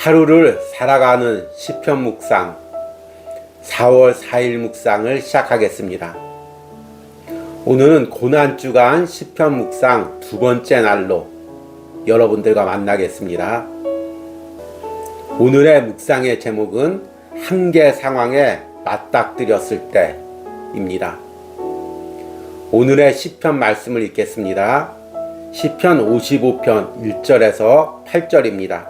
하루를 살아가는 시편 묵상 4월 4일 묵상을 시작하겠습니다. 오늘은 고난 주간 시편 묵상 두 번째 날로 여러분들과 만나겠습니다. 오늘의 묵상의 제목은 한계 상황에 맞닥뜨렸을 때입니다. 오늘의 시편 말씀을 읽겠습니다. 시편 55편 1절에서 8절입니다.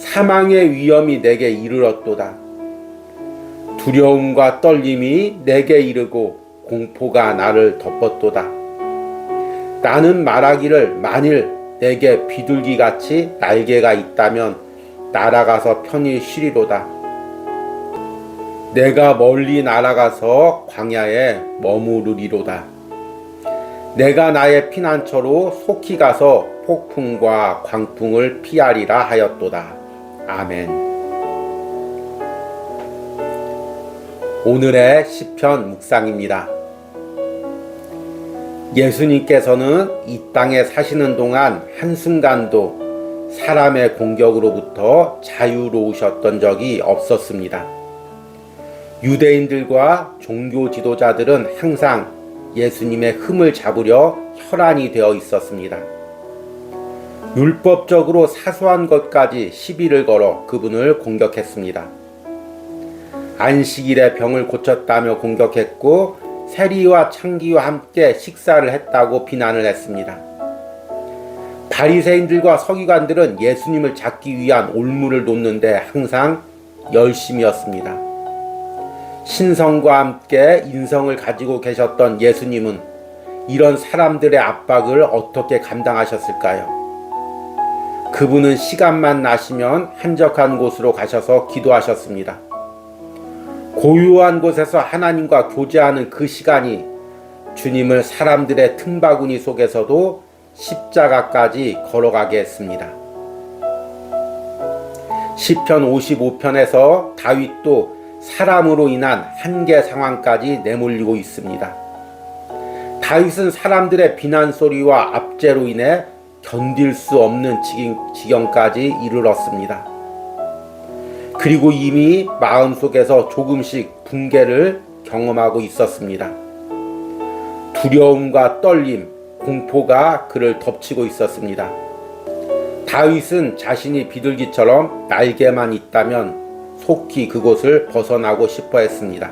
사망의 위험이 내게 이르렀도다. 두려움과 떨림이 내게 이르고 공포가 나를 덮었도다. 나는 말하기를 만일 내게 비둘기 같이 날개가 있다면 날아가서 편히 쉬리로다. 내가 멀리 날아가서 광야에 머무르리로다. 내가 나의 피난처로 속히 가서 폭풍과 광풍을 피하리라 하였도다. 아멘. 오늘의 시편 묵상입니다. 예수님께서는 이 땅에 사시는 동안 한순간도 사람의 공격으로부터 자유로우셨던 적이 없었습니다. 유대인들과 종교 지도자들은 항상 예수님의 흠을 잡으려 혈안이 되어 있었습니다. 율법적으로 사소한 것까지 시비를 걸어 그분을 공격했습니다. 안식일에 병을 고쳤다며 공격했고 세리와 창기와 함께 식사를 했다고 비난을 했습니다. 바리새인들과 서기관들은 예수님을 잡기 위한 올무를 놓는데 항상 열심이었습니다. 신성과 함께 인성을 가지고 계셨던 예수님은 이런 사람들의 압박을 어떻게 감당하셨을까요? 그분은 시간만 나시면 한적한 곳으로 가셔서 기도하셨습니다. 고요한 곳에서 하나님과 교제하는 그 시간이 주님을 사람들의 틈바구니 속에서도 십자가까지 걸어가게 했습니다. 시편 55편에서 다윗도 사람으로 인한 한계 상황까지 내몰리고 있습니다. 다윗은 사람들의 비난 소리와 압제로 인해 견딜 수 없는 지경까지 이르렀습니다. 그리고 이미 마음속에서 조금씩 붕괴를 경험하고 있었습니다. 두려움과 떨림, 공포가 그를 덮치고 있었습니다. 다윗은 자신이 비둘기처럼 날개만 있다면 속히 그곳을 벗어나고 싶어 했습니다.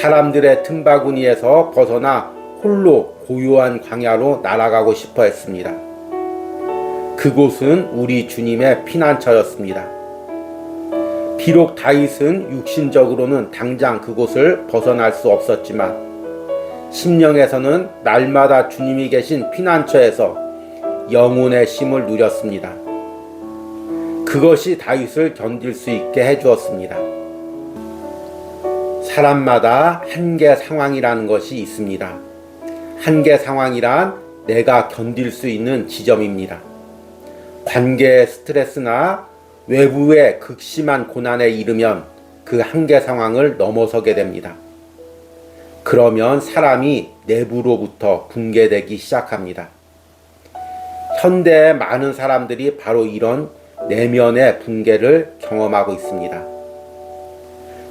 사람들의 틈바구니에서 벗어나 홀로 고요한 광야로 날아가고 싶어 했습니다. 그곳은 우리 주님의 피난처였습니다. 비록 다윗은 육신적으로는 당장 그곳을 벗어날 수 없었지만 심령에서는 날마다 주님이 계신 피난처에서 영혼의 쉼을 누렸습니다. 그것이 다윗을 견딜 수 있게 해주었습니다. 사람마다 한계 상황이라는 것이 있습니다. 한계 상황이란 내가 견딜 수 있는 지점입니다. 관계의 스트레스나 외부의 극심한 고난에 이르면 그 한계 상황을 넘어서게 됩니다. 그러면 사람이 내부로부터 붕괴되기 시작합니다. 현대의 많은 사람들이 바로 이런 내면의 붕괴를 경험하고 있습니다.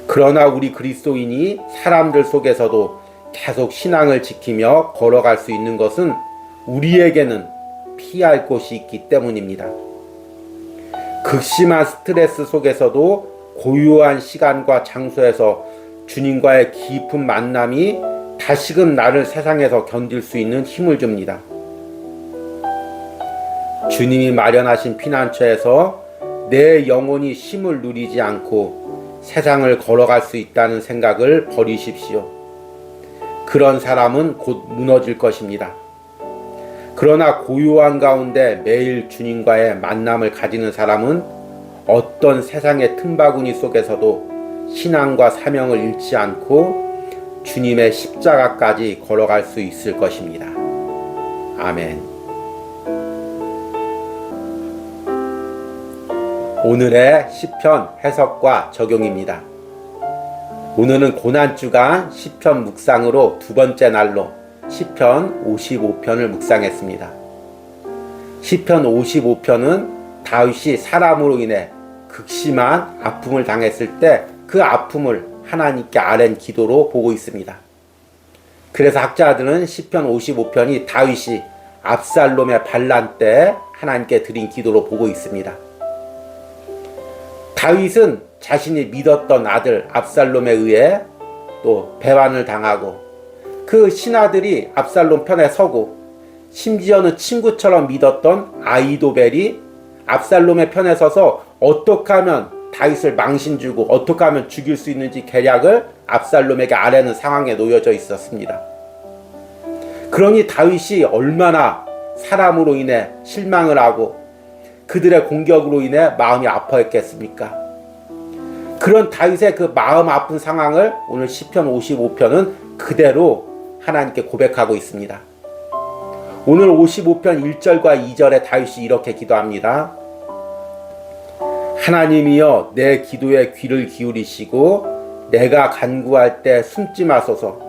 그러나 우리 그리스도인이 사람들 속에서도 계속 신앙을 지키며 걸어갈 수 있는 것은 우리에게는 피할 곳이 있기 때문입니다. 극심한 스트레스 속에서도 고요한 시간과 장소에서 주님과의 깊은 만남이 다시금 나를 세상에서 견딜 수 있는 힘을 줍니다. 주님이 마련하신 피난처에서 내 영혼이 힘을 누리지 않고 세상을 걸어갈 수 있다는 생각을 버리십시오. 그런 사람은 곧 무너질 것입니다. 그러나 고요한 가운데 매일 주님과의 만남을 가지는 사람은 어떤 세상의 틈바구니 속에서도 신앙과 사명을 잃지 않고 주님의 십자가까지 걸어갈 수 있을 것입니다. 아멘. 오늘의 시편 해석과 적용입니다. 오늘은 고난주간 시편 묵상으로 두 번째 날로 시편 55편을 묵상했습니다. 시편 55편은 다윗이 사람으로 인해 극심한 아픔을 당했을 때 그 아픔을 하나님께 아랜 기도로 보고 있습니다. 그래서 학자들은 시편 55편이 다윗이 압살롬의 반란 때 하나님께 드린 기도로 보고 있습니다. 다윗은 자신이 믿었던 아들 압살롬에 의해 또 배반을 당하고 그 신하들이 압살롬 편에 서고 심지어는 친구처럼 믿었던 아이도벨이 압살롬의 편에 서서 어떻게 하면 다윗을 망신 주고 어떻게 하면 죽일 수 있는지 계략을 압살롬에게 아뢰는 상황에 놓여져 있었습니다. 그러니 다윗이 얼마나 사람으로 인해 실망을 하고 그들의 공격으로 인해 마음이 아파했겠습니까? 그런 다윗의 그 마음 아픈 상황을 오늘 시편 55편은 그대로 하나님께 고백하고 있습니다. 오늘 55편 1절과 2절에 다윗이 이렇게 기도합니다. 하나님이여 내 기도에 귀를 기울이시고 내가 간구할 때 숨지 마소서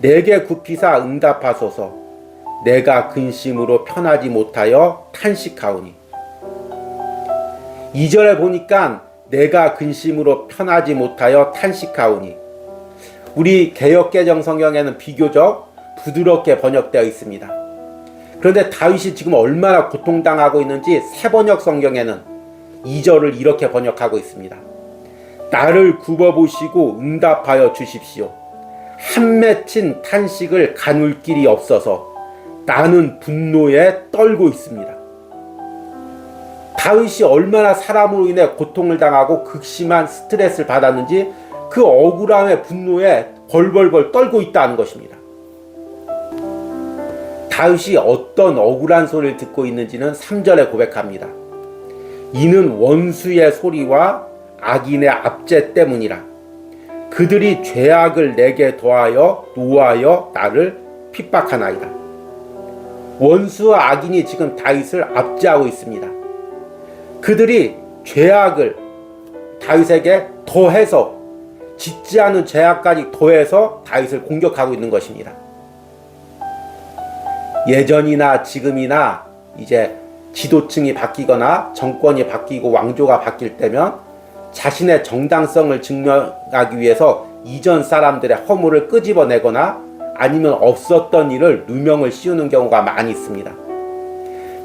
내게 굽히사 응답하소서 내가 근심으로 편하지 못하여 탄식하오니 2절에 보니까 내가 근심으로 편하지 못하여 탄식하오니 우리 개혁개정 성경에는 비교적 부드럽게 번역되어 있습니다. 그런데 다윗이 지금 얼마나 고통당하고 있는지 세번역 성경에는 2절을 이렇게 번역하고 있습니다. 나를 굽어보시고 응답하여 주십시오. 한 맺힌 탄식을 가눌 길이 없어서 나는 분노에 떨고 있습니다. 다윗이 얼마나 사람으로 인해 고통을 당하고 극심한 스트레스를 받았는지 그 억울함의 분노에 벌벌벌 떨고 있다는 것입니다. 다윗이 어떤 억울한 소리를 듣고 있는지는 3절에 고백합니다. 이는 원수의 소리와 악인의 압제 때문이라. 그들이 죄악을 내게 더하여 노하여 나를 핍박하나이다. 원수와 악인이 지금 다윗을 압제하고 있습니다. 그들이 죄악을 다윗에게 더해서 짓지 않은 죄악까지 더해서 다윗을 공격하고 있는 것입니다. 예전이나 지금이나 이제 지도층이 바뀌거나 정권이 바뀌고 왕조가 바뀔 때면 자신의 정당성을 증명하기 위해서 이전 사람들의 허물을 끄집어내거나 아니면 없었던 일을 누명을 씌우는 경우가 많이 있습니다.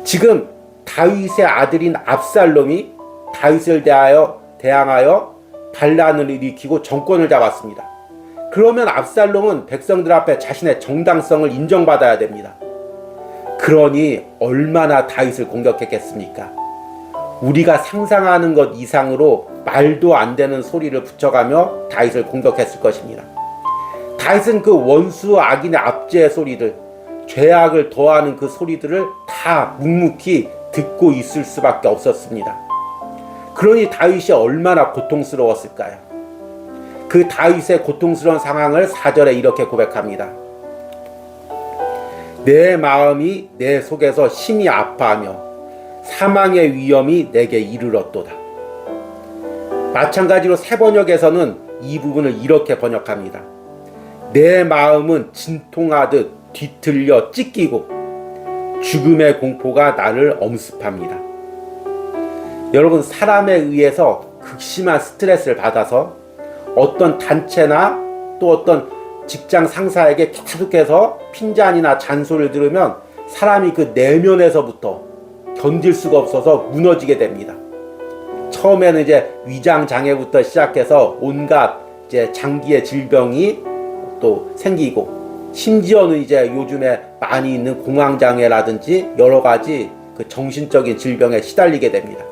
지금 다윗의 아들인 압살롬이 다윗을 대하여 대항하여 반란을 일으키고 정권을 잡았습니다. 그러면 압살롬은 백성들 앞에 자신의 정당성을 인정받아야 됩니다. 그러니 얼마나 다윗을 공격했겠습니까? 우리가 상상하는 것 이상으로 말도 안 되는 소리를 붙여가며 다윗을 공격했을 것입니다. 다윗은 그 원수 악인의 압제의 소리들, 죄악을 더하는 그 소리들을 다 묵묵히 듣고 있을 수밖에 없었습니다. 그러니 다윗이 얼마나 고통스러웠을까요? 그 다윗의 고통스러운 상황을 4절에 이렇게 고백합니다. 내 마음이 내 속에서 심히 아파하며 사망의 위험이 내게 이르렀도다. 마찬가지로 세 번역에서는 이 부분을 이렇게 번역합니다. 내 마음은 진통하듯 뒤틀려 찢기고 죽음의 공포가 나를 엄습합니다. 여러분, 사람에 의해서 극심한 스트레스를 받아서 어떤 단체나 또 어떤 직장 상사에게 계속해서 핀잔이나 잔소리를 들으면 사람이 그 내면에서부터 견딜 수가 없어서 무너지게 됩니다. 처음에는 이제 위장 장애부터 시작해서 온갖 이제 장기의 질병이 또 생기고 심지어는 이제 요즘에 많이 있는 공황 장애라든지 여러 가지 그 정신적인 질병에 시달리게 됩니다.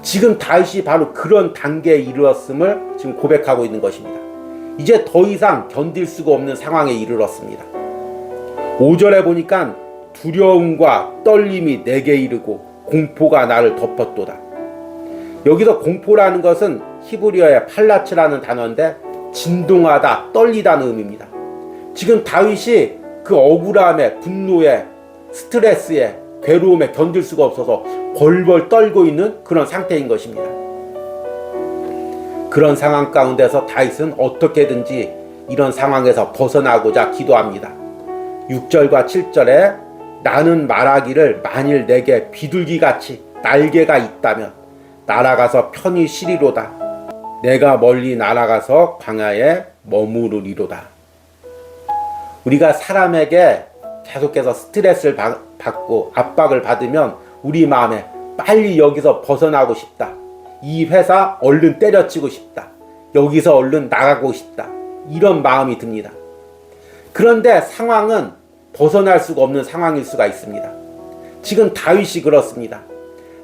지금 다윗이 바로 그런 단계에 이르렀음을 지금 고백하고 있는 것입니다. 이제 더 이상 견딜 수가 없는 상황에 이르렀습니다. 5절에 보니까 두려움과 떨림이 내게 이르고 공포가 나를 덮었도다. 여기서 공포라는 것은 히브리어의 팔라츠라는 단어인데 진동하다, 떨리다는 의미입니다. 지금 다윗이 그 억울함에, 분노에, 스트레스에, 괴로움에 견딜 수가 없어서 벌벌 떨고 있는 그런 상태인 것입니다. 그런 상황 가운데서 다윗은 어떻게든지 이런 상황에서 벗어나고자 기도합니다. 6절과 7절에 나는 말하기를 만일 내게 비둘기같이 날개가 있다면 날아가서 편히 쉬리로다. 내가 멀리 날아가서 광야에 머무르리로다. 우리가 사람에게 계속해서 스트레스를 받고 압박을 받으면 우리 마음에 빨리 여기서 벗어나고 싶다. 이 회사 얼른 때려치고 싶다. 여기서 얼른 나가고 싶다. 이런 마음이 듭니다. 그런데 상황은 벗어날 수가 없는 상황일 수가 있습니다. 지금 다윗이 그렇습니다.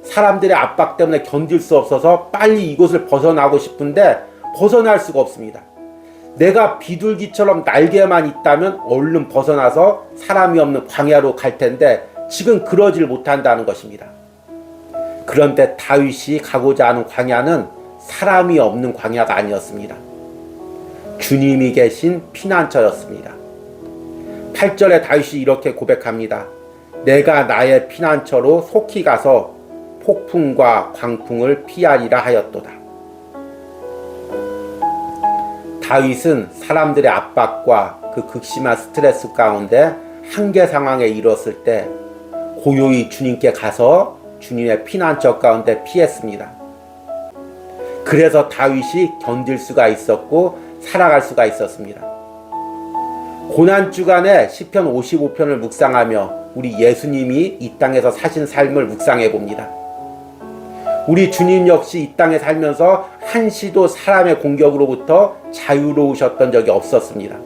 사람들의 압박 때문에 견딜 수 없어서 빨리 이곳을 벗어나고 싶은데 벗어날 수가 없습니다. 내가 비둘기처럼 날개만 있다면 얼른 벗어나서 사람이 없는 광야로 갈 텐데 지금 그러질 못한다는 것입니다. 그런데 다윗이 가고자 하는 광야는 사람이 없는 광야가 아니었습니다. 주님이 계신 피난처였습니다. 8절에 다윗이 이렇게 고백합니다. 내가 나의 피난처로 속히 가서 폭풍과 광풍을 피하리라 하였도다. 다윗은 사람들의 압박과 그 극심한 스트레스 가운데 한계 상황에 이뤘을 때 고요히 주님께 가서 주님의 피난처 가운데 피했습니다. 그래서 다윗이 견딜 수가 있었고 살아갈 수가 있었습니다. 고난 주간에 시편 55편을 묵상하며 우리 예수님이 이 땅에서 사신 삶을 묵상해 봅니다. 우리 주님 역시 이 땅에 살면서 한시도 사람의 공격으로부터 자유로우셨던 적이 없었습니다.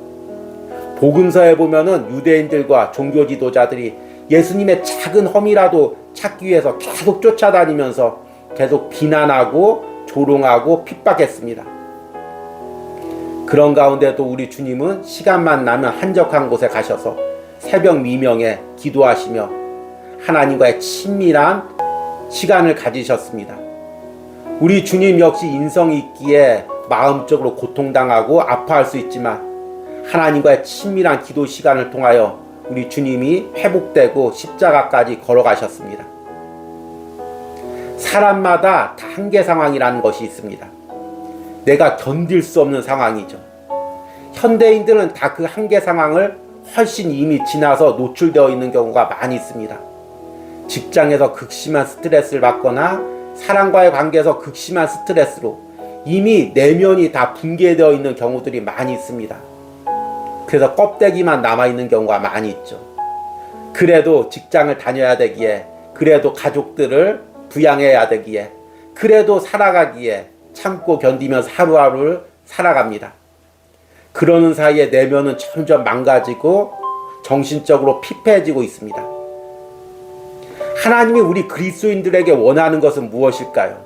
복음서에 보면은 유대인들과 종교 지도자들이 예수님의 작은 험이라도 찾기 위해서 계속 쫓아다니면서 계속 비난하고 조롱하고 핍박했습니다. 그런 가운데도 우리 주님은 시간만 나면 한적한 곳에 가셔서 새벽 미명에 기도하시며 하나님과의 친밀한 시간을 가지셨습니다. 우리 주님 역시 인성이 있기에 마음적으로 고통당하고 아파할 수 있지만 하나님과의 친밀한 기도 시간을 통하여 우리 주님이 회복되고 십자가까지 걸어가셨습니다. 사람마다 다 한계 상황이라는 것이 있습니다. 내가 견딜 수 없는 상황이죠. 현대인들은 다 그 한계 상황을 훨씬 이미 지나서 노출되어 있는 경우가 많이 있습니다. 직장에서 극심한 스트레스를 받거나 사람과의 관계에서 극심한 스트레스로 이미 내면이 다 붕괴되어 있는 경우들이 많이 있습니다. 그래서 껍데기만 남아있는 경우가 많이 있죠. 그래도 직장을 다녀야 되기에, 그래도 가족들을 부양해야 되기에, 그래도 살아가기에 참고 견디면서 하루하루를 살아갑니다. 그러는 사이에 내면은 점점 망가지고 정신적으로 피폐해지고 있습니다. 하나님이 우리 그리스도인들에게 원하는 것은 무엇일까요?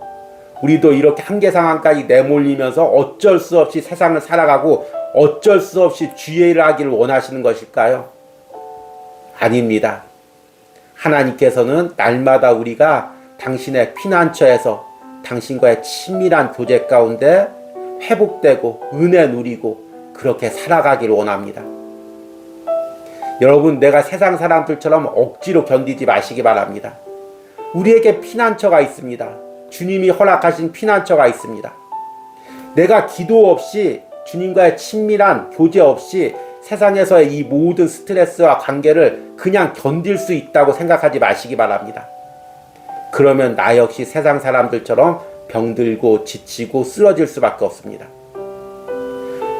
우리도 이렇게 한계 상황까지 내몰리면서 어쩔 수 없이 세상을 살아가고 어쩔 수 없이 주의를 하기를 원하시는 것일까요? 아닙니다. 하나님께서는 날마다 우리가 당신의 피난처에서 당신과의 친밀한 교제 가운데 회복되고 은혜 누리고 그렇게 살아가기를 원합니다. 여러분, 내가 세상 사람들처럼 억지로 견디지 마시기 바랍니다. 우리에게 피난처가 있습니다. 주님이 허락하신 피난처가 있습니다. 내가 기도 없이 주님과의 친밀한 교제 없이 세상에서의 이 모든 스트레스와 관계를 그냥 견딜 수 있다고 생각하지 마시기 바랍니다. 그러면 나 역시 세상 사람들처럼 병들고 지치고 쓰러질 수밖에 없습니다.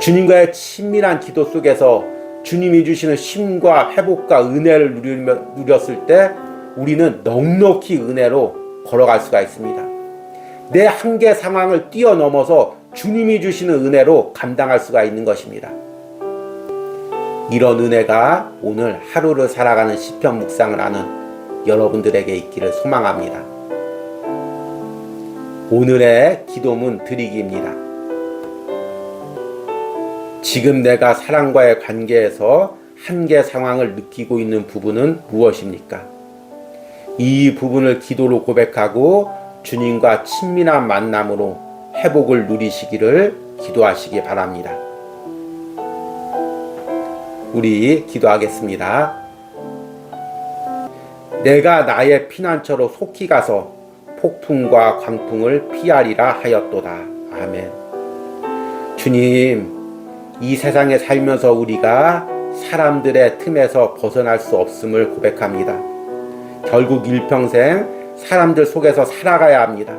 주님과의 친밀한 기도 속에서 주님이 주시는 쉼과 회복과 은혜를 누렸을 때 우리는 넉넉히 은혜로 걸어갈 수가 있습니다. 내 한계 상황을 뛰어넘어서 주님이 주시는 은혜로 감당할 수가 있는 것입니다. 이런 은혜가 오늘 하루를 살아가는 시편 묵상을 하는 여러분들에게 있기를 소망합니다. 오늘의 기도문 드리기입니다. 지금 내가 사랑과의 관계에서 한계 상황을 느끼고 있는 부분은 무엇입니까? 이 부분을 기도로 고백하고 주님과 친밀한 만남으로 회복을 누리시기를 기도하시기 바랍니다. 우리 기도하겠습니다. 내가 나의 피난처로 속히 가서 폭풍과 광풍을 피하리라 하였도다. 아멘. 주님, 이 세상에 살면서 우리가 사람들의 틈에서 벗어날 수 없음을 고백합니다. 결국 일평생 사람들 속에서 살아가야 합니다.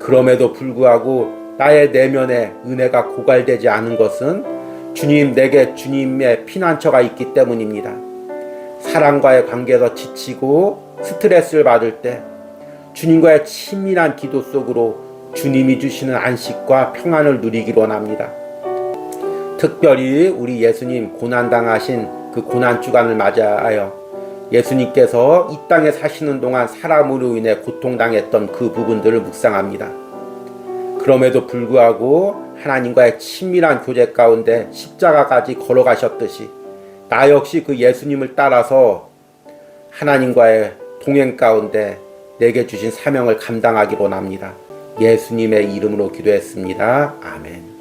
그럼에도 불구하고 나의 내면에 은혜가 고갈되지 않은 것은 주님 내게 주님의 피난처가 있기 때문입니다. 사랑과의 관계에서 지치고 스트레스를 받을 때 주님과의 친밀한 기도 속으로 주님이 주시는 안식과 평안을 누리기를 원합니다. 특별히 우리 예수님 고난당하신 그 고난 주간을 맞이하여 예수님께서 이 땅에 사시는 동안 사람으로 인해 고통당했던 그 부분들을 묵상합니다. 그럼에도 불구하고 하나님과의 친밀한 교제 가운데 십자가까지 걸어가셨듯이 나 역시 그 예수님을 따라서 하나님과의 동행 가운데 내게 주신 사명을 감당하기 원합니다. 예수님의 이름으로 기도했습니다. 아멘.